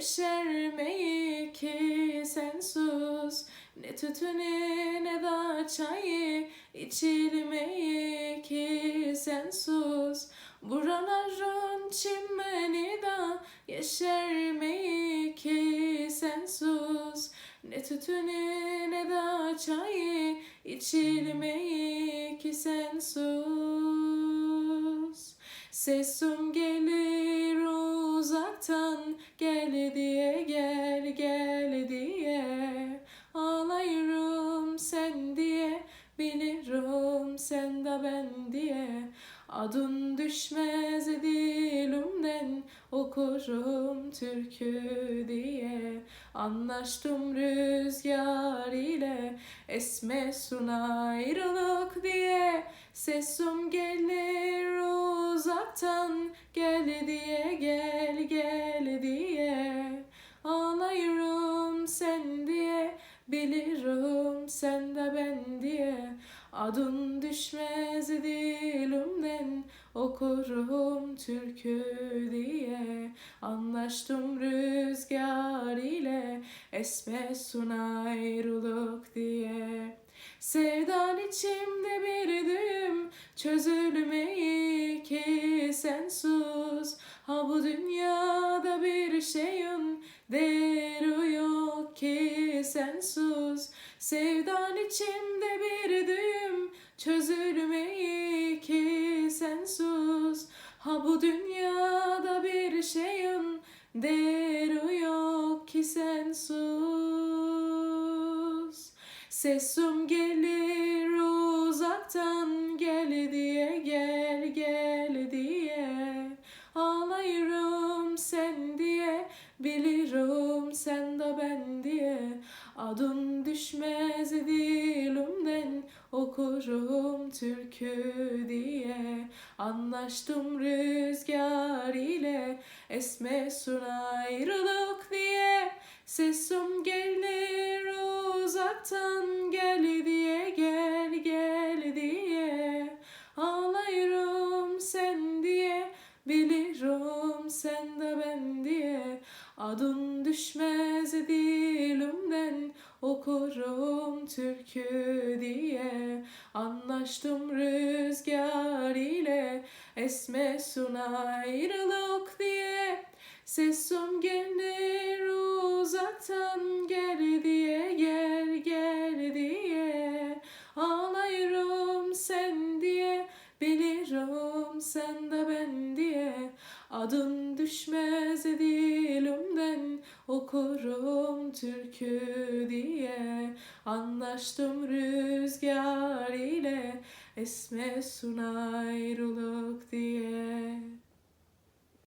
yeşermeyi ki sensiz Ne tütünü ne de çayı içilmeyi ki sensiz Buraların çimeni de yeşermeyi ki sensiz Ne tütünü ne de çayı içilmeyi ki sensiz Sesim gelir gel diye gel gel diye. Ağlayırım sen diye bilirim sen de ben diye. Adın düşmez dilimden okurum türkü diye. Anlaştım rüzgar ile esmesun ayrılık diye. Sesim gelir uzaktan gel diye gel bilirim sen de ben diye Adın düşmez dilimden okurum türkü diye. Anlaştım rüzgar ile esmesun ayrılık diye. Sevdan içimde bir düğüm çözülmeyi ki sensiz. Ha bu dünyada bir şeyin değeri yok ki sensiz Sevdan içimde bir düğüm çözülmeyi ki sensiz Ha bu dünyada bir şeyin değeri yok ki sensiz Sesim gelir uzaktan gel diye gel gel diye. Ağlayırım sen diye bilirim sen de ben diye. Adın okurum türkü diye. Anlaştım rüzgar ile esmesun ayrılık diye. Sesim gelir uzaktan gel diye gel gel diye. Ağlayırım sen diye bilirim sen de ben diye. Adın dilimden okurum türkü diye. Anlaştım rüzgar ile. Esmesun ayrılık diye. Sesim gelir uzaktan gel diye. Gel gel diye. Ağlayırım sen diye. Bilirim sen de ben diye Adın düşmez dilimden okurum türkü diye. Anlaştım rüzgar ile esmesun ayrılık diye